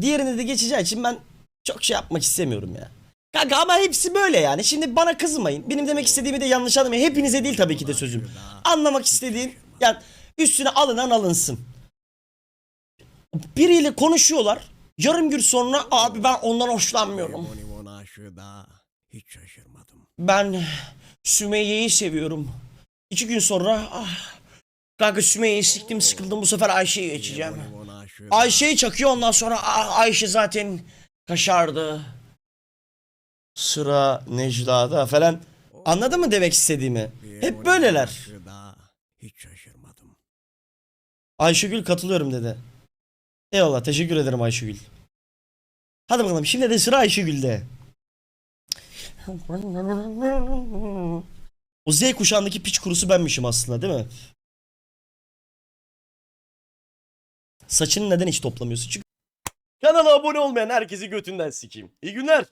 Diğerine de geçeceği için ben çok şey yapmak istemiyorum ya. Kanka ama hepsi böyle yani. Şimdi bana kızmayın. Benim demek istediğimi de yanlış anlamayın. Hepinize değil tabii ki de sözüm. Anlamak istediğim yani üstüne alınan alınsın. Biriyle konuşuyorlar. Yarım gün sonra abi ben ondan hoşlanmıyorum. Hiç şaşırmadım. Ben Sümeyye'yi seviyorum. İki gün sonra ah, kanka Sümeyye'yi siktim sıkıldım bu sefer Ayşe'yi geçeceğim. Ayşe'yi çakıyor ondan sonra ah, Ayşe zaten kaşardı. Sıra Necla'da falan. Anladın mı demek istediğimi? Hep böyleler. hiç şaşırmadım. Ayşegül katılıyorum dedi. Eyvallah teşekkür ederim Ayşegül. Hadi bakalım şimdi de sıra Ayşegül'de. O Z kuşağındaki piç kurusu benmişim aslında değil mi? Saçını neden hiç toplamıyorsun? Çünkü kanala abone olmayan herkesi götünden sikeyim. İyi günler.